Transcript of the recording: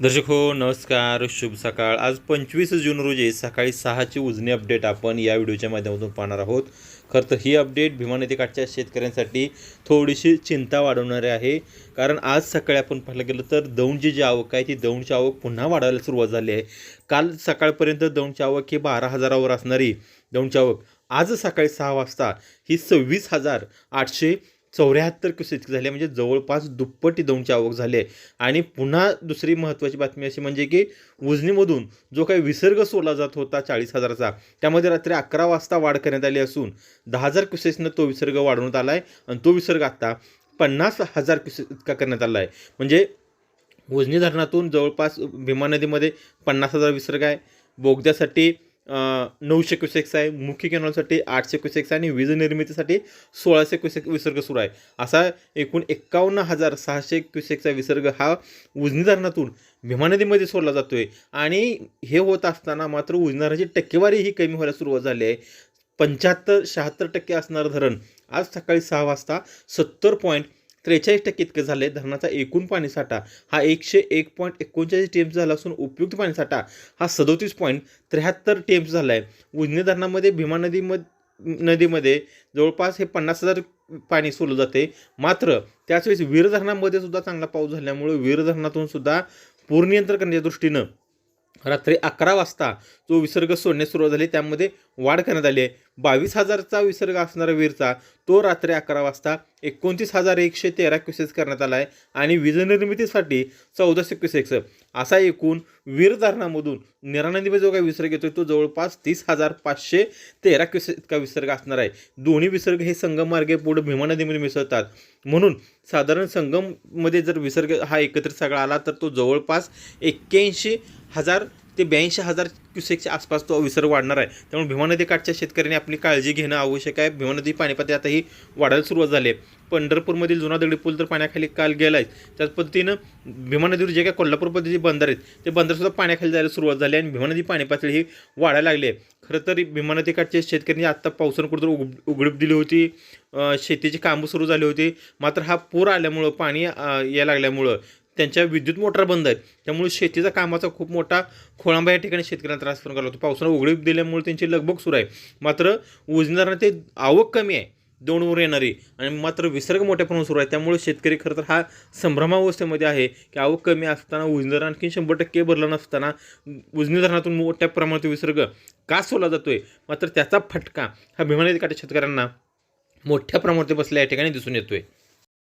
दर्शक हो नमस्कार शुभ सकाळ. आज पंचवीस जून रोजी सकाळी सहाची उजनी अपडेट आपण या व्हिडिओच्या माध्यमातून पाहणार आहोत. खरं तर ही अपडेट भीमा नदीकाठच्या शेतकऱ्यांसाठी थोडीशी चिंता वाढवणारी आहे. कारण आज सकाळी आपण पाहायला गेलं तर दौंडची जी आवक आहे ती दौंडची आवक पुन्हा वाढायला सुरुवात झाली आहे. काल सकाळपर्यंत दौंडची आवक ही बारा हजारावर असणारी दौंडची आवक. आज सकाळी सहा वाजता ही सव्वीस हजार आठशे चौऱ्याहत्तर क्युसेक झाले म्हणजे जवळपास दुप्पटी दौंडची आवक झाली आहे. आणि पुन्हा दुसरी महत्त्वाची बातमी अशी म्हणजे की उजनीमधून जो काही विसर्ग सोडला जात होता चाळीस हजाराचा त्यामध्ये रात्री अकरा वाजता वाढ करण्यात आली असून दहा हजार क्युसेसनं तो विसर्ग वाढवण्यात आला आहे आणि तो विसर्ग आत्ता पन्नास हजार क्युसेस इतका करण्यात आला आहे. म्हणजे उजनी धरणातून जवळपास भीमा नदीमध्ये पन्नास हजार विसर्ग आहे. बोगद्यासाठी नऊशे क्युसेक्स आहे. मुख्य कॅनॉलसाठी आठशे क्युसेक्स आहे आणि वीज निर्मितीसाठी सोळाशे क्युसेक विसर्ग सुरू आहे. असा एकूण एक्कावन्न हजार सहाशे क्युसेकचा विसर्ग हा उजनी धरणातून भीमा नदीमध्ये सोडला जातोय. आणि हे होत असताना मात्र उजनी धरणाची टक्केवारी ही कमी व्हायला सुरुवात झाली आहे. पंच्याहत्तर शहात्तर टक्के असणारं धरण आज सकाळी सहा वाजता सत्तर पॉईंट त्रेचाळीस टक्के इतके झाले धरणाचा एकूण पाणीसाठा हा एकशे एक पॉईंट एकोणचाळीस टी एम झाला असून उपयुक्त पाणीसाठा हा सदोतीस पॉईंट त्र्याहत्तर टी एम झाला आहे उजनी धरणामध्ये भीमा नदीमध्ये नदीमध्ये जवळपास हे पन्नास हजार पाणी सोडलं जाते. मात्र त्याचवेळेस वीर धरणामध्ये सुद्धा चांगला पाऊस झाल्यामुळे वीर धरणातून सुद्धा पूरनियंत्रण करण्याच्या दृष्टीनं रात्री अकरा वाजता जो विसर्ग सोडण्यास सुरुवात झाली त्यामध्ये वाढ करण्यात आली आहे. बावीस हजारचा विसर्ग असणारा वीरचा तो रात्री अकरा वाजता एकोणतीस हजार एकशे तेरा क्युसेक्स करण्यात आला आहे आणि वीज निर्मितीसाठी चौदाशे क्युसेक्स. असा एकूण वीर धरणामधून निरा नदीमध्ये जो काही विसर्ग येतो तो जवळपास तीस हजार पाचशे तेरा क्युसेक इतका विसर्ग असणार आहे. दोन्ही विसर्ग हे संगममार्गे पुढे भीमा नदीमध्ये मिसळतात. म्हणून साधारण संगममध्ये जर विसर्ग हा एकत्रित सगळा आला तर तो जवळपास एक्क्याऐंशी हजार ते ब्याऐंशी हजार क्युसेकच्या आसपास तो विसर्ग वाढणार आहे. त्यामुळे भीमा नदीकाठच्या शेतकऱ्यांनी आपली काळजी घेणं आवश्यक आहे. भीमा नदी पाणीपातळी आता ही वाढायला सुरुवात झाली आहे. पंढरपूरमधील जुना दगडी पूल तर पाण्याखाली काल गेला आहे त्याच पद्धतीनं भीमा नदीवर जे काही कोल्हापूर पद्धतीचे बंदर आहेत ते बंदरसुद्धा पाण्याखाली जायला सुरुवात झाली आहे आणि भीमा नदी पाणी पातळी ही वाढायला लागली आहे. खरं तर भीमा नदीकाठच्या शेतकऱ्यांनी आत्ता पावसानं कुठं उघ उघडीप दिली होती. शेतीची कामं सुरू झाली होती. मात्र हा पूर आल्यामुळं पाणी या लागल्यामुळं त्यांच्या विद्युत मोटर बंद आहेत. त्यामुळे शेतीचा कामाचा खूप मोठा खोळंबा या ठिकाणी शेतकऱ्यांना त्रास करून होतो. पावसानं उघडीप दिल्यामुळे त्यांची लगबग सुरू आहे. मात्र उजनीदारांना ते आवक कमी आहे. दोनवर येणारी आणि मात्र विसर्ग मोठ्या प्रमाणात सुरू आहे. त्यामुळे शेतकरी खरं तर हा संभ्रमावस्थेमध्ये आहे की आवक कमी असताना उजनी आणखी शंभर टक्के भरलं नसताना उजनी धरणातून मोठ्या प्रमाणात विसर्ग का सोला जातो आहे मात्र त्याचा फटका हा भीमा नदी काठी शेतकऱ्यांना मोठ्या प्रमाणात बसल्या या ठिकाणी दिसून येतोय.